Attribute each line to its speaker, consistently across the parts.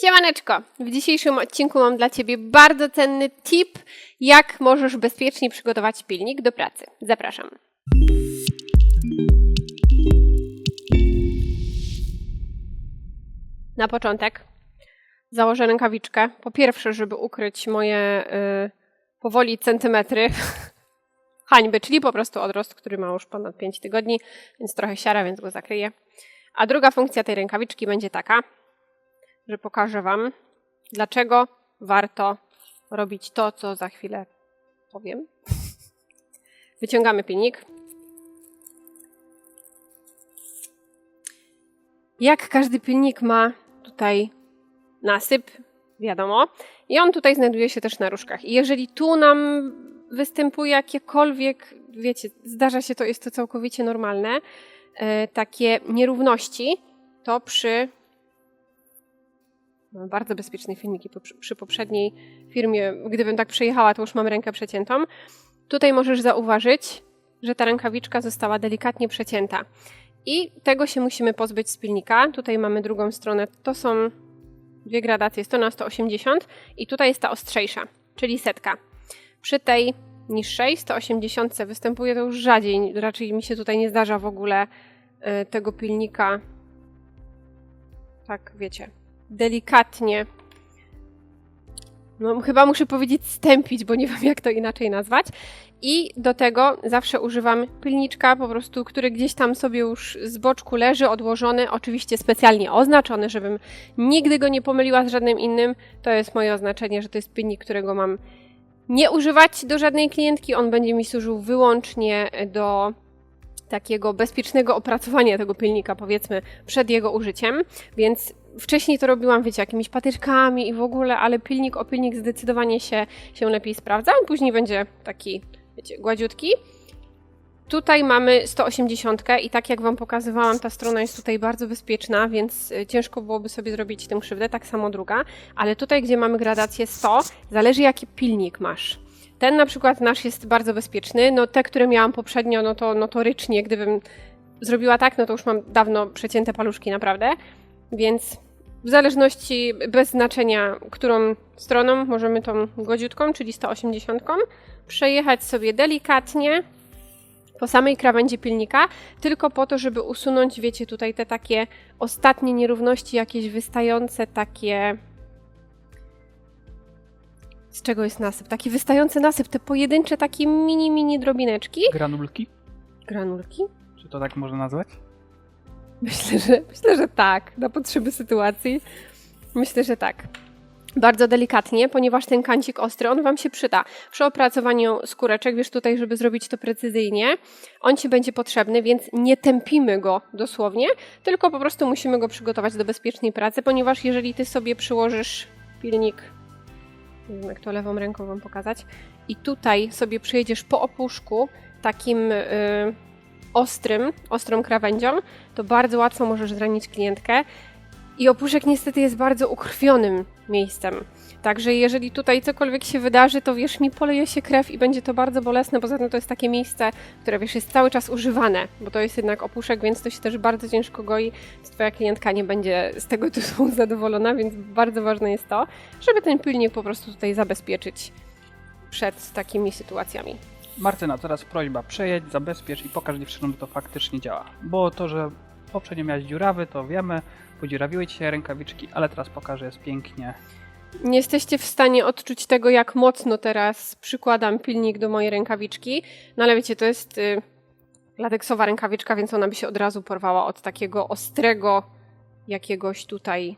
Speaker 1: Siemaneczko! W dzisiejszym odcinku mam dla Ciebie bardzo cenny tip, jak możesz bezpiecznie przygotować pilnik do pracy. Zapraszam. Na początek założę rękawiczkę. Po pierwsze, żeby ukryć moje y, powoli centymetry hańby, czyli po prostu odrost, który ma już ponad 5 tygodni, więc trochę siara, więc go zakryję. A druga funkcja tej rękawiczki będzie taka, że pokażę Wam, dlaczego warto robić to, co za chwilę powiem. Wyciągamy pilnik. Jak każdy pilnik ma tutaj nasyp, wiadomo, i on tutaj znajduje się też na różkach. I jeżeli tu nam występuje jakiekolwiek, wiecie, zdarza się to, jest to całkowicie normalne, e, takie nierówności, to przy bardzo bezpieczne filmiki przy poprzedniej firmie. Gdybym tak przejechała, to już mam rękę przeciętą. Tutaj możesz zauważyć, że ta rękawiczka została delikatnie przecięta. I tego się musimy pozbyć z pilnika. Tutaj mamy drugą stronę. To są dwie gradacje, 100 na 180 i tutaj jest ta ostrzejsza, czyli setka. Przy tej niższej, 180 występuje to już rzadziej. Raczej mi się tutaj nie zdarza w ogóle y, tego pilnika tak, wiecie, delikatnie. No, chyba muszę powiedzieć stępić, bo nie wiem jak to inaczej nazwać. I do tego zawsze używam pilniczka, po prostu, który gdzieś tam sobie już z boczku leży, odłożony, oczywiście specjalnie oznaczony, żebym nigdy go nie pomyliła z żadnym innym. To jest moje oznaczenie, że to jest pilnik, którego mam nie używać do żadnej klientki. On będzie mi służył wyłącznie do takiego bezpiecznego opracowania tego pilnika, powiedzmy, przed jego użyciem, więc wcześniej to robiłam, wiecie, jakimiś patyczkami i w ogóle, ale pilnik o pilnik zdecydowanie się, się lepiej sprawdza. Później będzie taki, wiecie, gładziutki. Tutaj mamy 180 i tak jak Wam pokazywałam, ta strona jest tutaj bardzo bezpieczna, więc y, ciężko byłoby sobie zrobić tym krzywdę, tak samo druga. Ale tutaj, gdzie mamy gradację 100, zależy jaki pilnik masz. Ten na przykład nasz jest bardzo bezpieczny. No te, które miałam poprzednio, no to notorycznie, gdybym zrobiła tak, no to już mam dawno przecięte paluszki, naprawdę. Więc w zależności, bez znaczenia, którą stroną możemy tą gładziutką, czyli 180, przejechać sobie delikatnie po samej krawędzi pilnika, tylko po to, żeby usunąć, wiecie, tutaj te takie ostatnie nierówności, jakieś wystające takie z czego jest nasyp? Taki wystający nasyp, te pojedyncze takie mini, mini drobineczki.
Speaker 2: Granulki?
Speaker 1: Granulki?
Speaker 2: Czy to tak można nazwać?
Speaker 1: Myślę, że, myślę, że tak, na potrzeby sytuacji. Myślę, że tak. Bardzo delikatnie, ponieważ ten kancik ostry, on Wam się przyda. Przy opracowaniu skóreczek, wiesz tutaj, żeby zrobić to precyzyjnie, on Ci będzie potrzebny, więc nie tępimy go dosłownie, tylko po prostu musimy go przygotować do bezpiecznej pracy, ponieważ jeżeli Ty sobie przyłożysz pilnik nie wiem jak to lewą ręką Wam pokazać. I tutaj sobie przejedziesz po opuszku takim y, ostrym, ostrą krawędzią, to bardzo łatwo możesz zranić klientkę. I opuszek niestety jest bardzo ukrwionym miejscem. Także jeżeli tutaj cokolwiek się wydarzy, to wiesz mi, poleje się krew i będzie to bardzo bolesne. Poza tym to jest takie miejsce, które wiesz, jest cały czas używane, bo to jest jednak opuszek, więc to się też bardzo ciężko goi. Twoja klientka nie będzie z tego tytułu zadowolona, więc bardzo ważne jest to, żeby ten pilnik po prostu tutaj zabezpieczyć przed takimi sytuacjami.
Speaker 2: Martyna, teraz prośba, przejedź, zabezpiecz i pokaż dziewczynom, że to faktycznie działa. Bo to, że poprzednio miałeś dziurawy, to wiemy, podziurawiły ci się rękawiczki, ale teraz pokażę, jest pięknie.
Speaker 1: Nie jesteście w stanie odczuć tego, jak mocno teraz przykładam pilnik do mojej rękawiczki. No ale wiecie, to jest y, lateksowa rękawiczka, więc ona by się od razu porwała od takiego ostrego jakiegoś tutaj.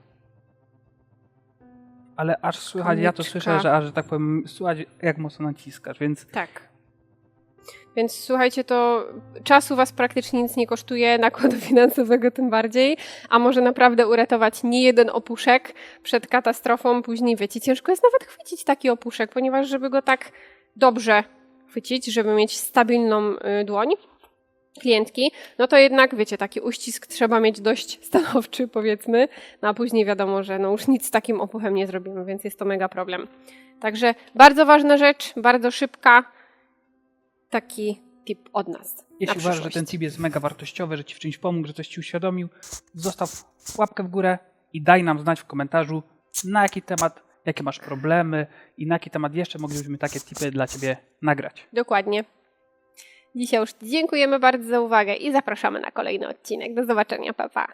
Speaker 2: Ale aż słychać, ja to słyszę, że aż, że tak powiem, słychać jak mocno naciskasz, więc
Speaker 1: Tak. Więc słuchajcie, to czasu was praktycznie nic nie kosztuje, nakładu finansowego tym bardziej, a może naprawdę uratować nie jeden opuszek przed katastrofą. Później wiecie, ciężko jest nawet chwycić taki opuszek, ponieważ żeby go tak dobrze chwycić, żeby mieć stabilną y, dłoń klientki, no to jednak, wiecie, taki uścisk trzeba mieć dość stanowczy, powiedzmy, no a później wiadomo, że no już nic z takim opuchem nie zrobimy, więc jest to mega problem. Także bardzo ważna rzecz, bardzo szybka, taki tip od nas.
Speaker 2: jeśli uważasz, że ten tip jest mega wartościowy, że ci w czymś pomógł, że coś ci uświadomił, zostaw łapkę w górę i daj nam znać w komentarzu, na jaki temat, jakie masz problemy i na jaki temat jeszcze moglibyśmy takie tipy dla Ciebie nagrać.
Speaker 1: Dokładnie. Dzisiaj już dziękujemy bardzo za uwagę i zapraszamy na kolejny odcinek. Do zobaczenia, papa. Pa.